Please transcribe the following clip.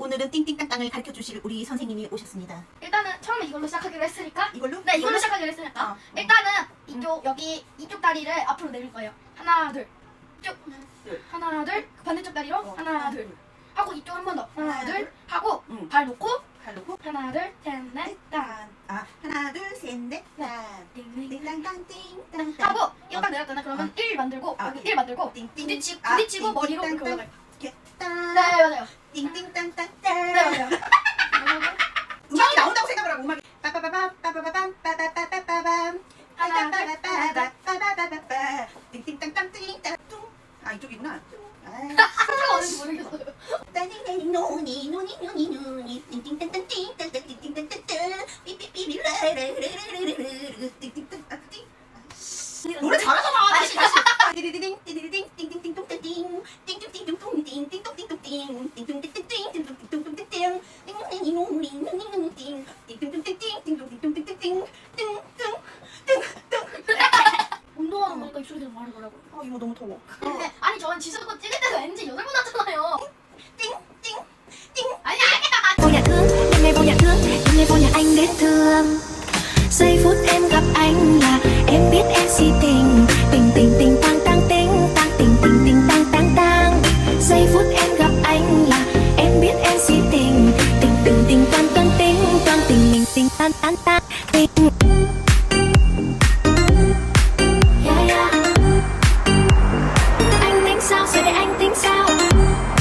오늘은 띵띵땅땅을 가르쳐 주실 우리 선생님이 오셨습니다. 일단은 처음에 이걸로 시작하기로 했으니까. 이걸로? 네 이걸로 시작하기로 했으니까. 어, 일단은 이쪽 여기 이쪽 다리를 앞으로 내릴 거예요. 하나 둘 쭉. 둘. 하나 둘. 반대쪽 다리로 어, 하나 둘. 하고 이쪽 한 번 더. 하나 하나, 둘. 하고 응. 발 놓고. 발 놓고. 하나 둘셋넷. 딴. 아 하나 둘셋넷. 딴. 띵땅땅 띵땅땅. 하고 이거 딱 내렸잖아 그러면 1 만들고 아, 여기 1 만들고 띵띵. 부딪히고 아, 부딪히고 머리로 이렇게 딴. 네 맞아요 띵띵땅땅 네 딴. 맞아요 음악이 나온다고 생각을 하고 음악이 빠바바밤 빠바바밤 빠바바바바밤 하나, 둘, 빠바바바바바바바바 띵띵땅땅 띵땅뚱 아 이쪽이구나 아 소리가 어딘지 모르겠어요 따니네 노니 노니 노니 노니 띵띵땅땅 띵땅땅 띵띵땅땅 삐삐삐라라라라라라라라 띵띵땅 아, 띵 노래 잘하잖아 다시 다시 띠리리딩 띠리리딩 띵띵띵 똥띵 띵 띵띵띵똥띵 띵 똥띵똥띵 띵똥띵 운동하다 보니까 입술이 계속 마르더라고 아 이거 너무 더워. 근데 아니 저는 지수 거 찍을 때도 엔지 여덟 번 하잖아요. 아니 아니야. 보냐 cứ đêm nay 보냐 cứ đêm nay 보냐 anh đến thương giây phút em gặp anh là em biết em si tình 簡単。